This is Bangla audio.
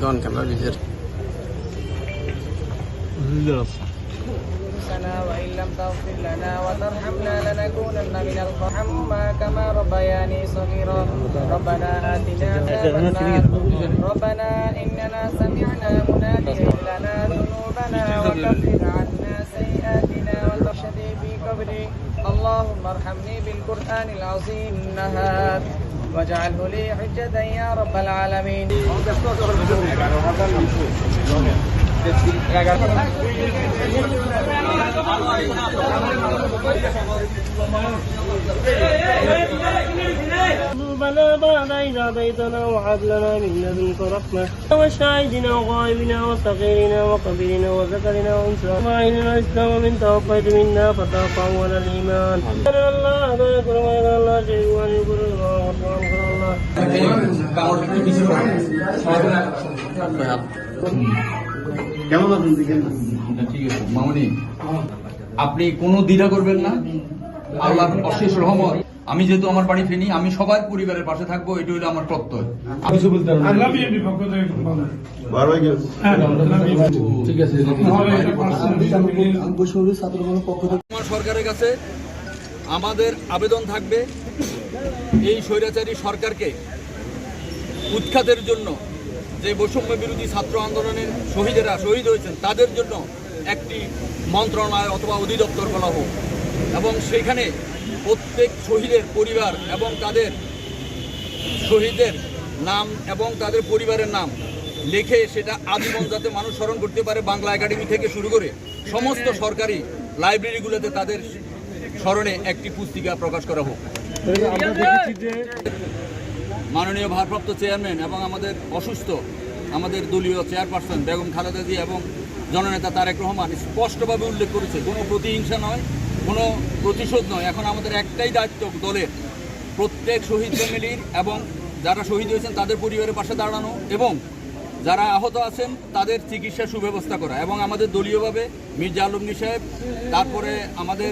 Gone, come out of here. أنفسنا وإن لم تغفر لنا وترحمنا لنكونن من الخاسرين. كما ربياني صغيرا. ربنا آتنا ربنا إننا سمعنا مناديا لنا ذنوبنا وكفر عنا سيئاتنا وترشدي في قبري. اللهم ارحمني بالقرآن العظيم. النهار واجعله لي حجة يا رب العالمين. قلوبنا بعد إذ هديتنا وهب لنا من لدنك رحمة وشاهدنا وغائبنا وصغيرنا وكبيرنا وذكرنا وأنثى ما إلنا الإسلام من توفيت منا فتوفى ولا الإيمان أن الله لا يكون غير الله شيء وأن يكون الله الله কেমন আছেন ঠিক আছে মামনি আপনি কোনো দ্বিধা করবেন না। আল্লাহর অশেষ রহমত। আমি যেহেতু আমার বাড়ি ফেনি আমি সবার পরিবারের পাশে থাকব এটা হলো আমার প্রত্যয়। কিছু বলতে আল্লাহ আল্লাহ ঠিক আছে আমার সরকারের কাছে আমাদের আবেদন থাকবে এই স্বৈরাচারী সরকারকে উৎখাতের জন্য যে বৈষম্য বিরোধী ছাত্র আন্দোলনের শহীদেরা শহীদ হয়েছেন, তাদের জন্য একটি মন্ত্রণালয় অথবা অধিদপ্তর করা হোক। এবং সেখানে প্রত্যেক শহীদের পরিবার এবং তাদের শহীদের নাম এবং তাদের পরিবারের নাম লিখে সেটা আজীবন যাতে মানুষ স্মরণ করতে পারে বাংলা একাডেমি থেকে শুরু করে সমস্ত সরকারি লাইব্রেরিগুলোতে তাদের স্মরণে একটি পুস্তিকা প্রকাশ করা হোক। মাননীয় ভারপ্রাপ্ত চেয়ারম্যান এবং আমাদের অসুস্থ, আমাদের দলীয় চেয়ারপারসন বেগম খালেদা জি এবং জননেতা তারেক রহমান স্পষ্টভাবে উল্লেখ করেছে, কোনো প্রতিহিংসা নয়, কোনো প্রতিশোধ নয়। এখন আমাদের একটাই দায়িত্ব দলের, প্রত্যেক শহীদ ফ্যামিলির এবং যারা শহীদ হয়েছেন তাদের পরিবারের পাশে দাঁড়ানো এবং যারা আহত আছেন তাদের চিকিৎসা সুব্যবস্থা করা এবং আমাদের দলীয়ভাবে মির্জা আলমগীর সাহেব, তারপরে আমাদের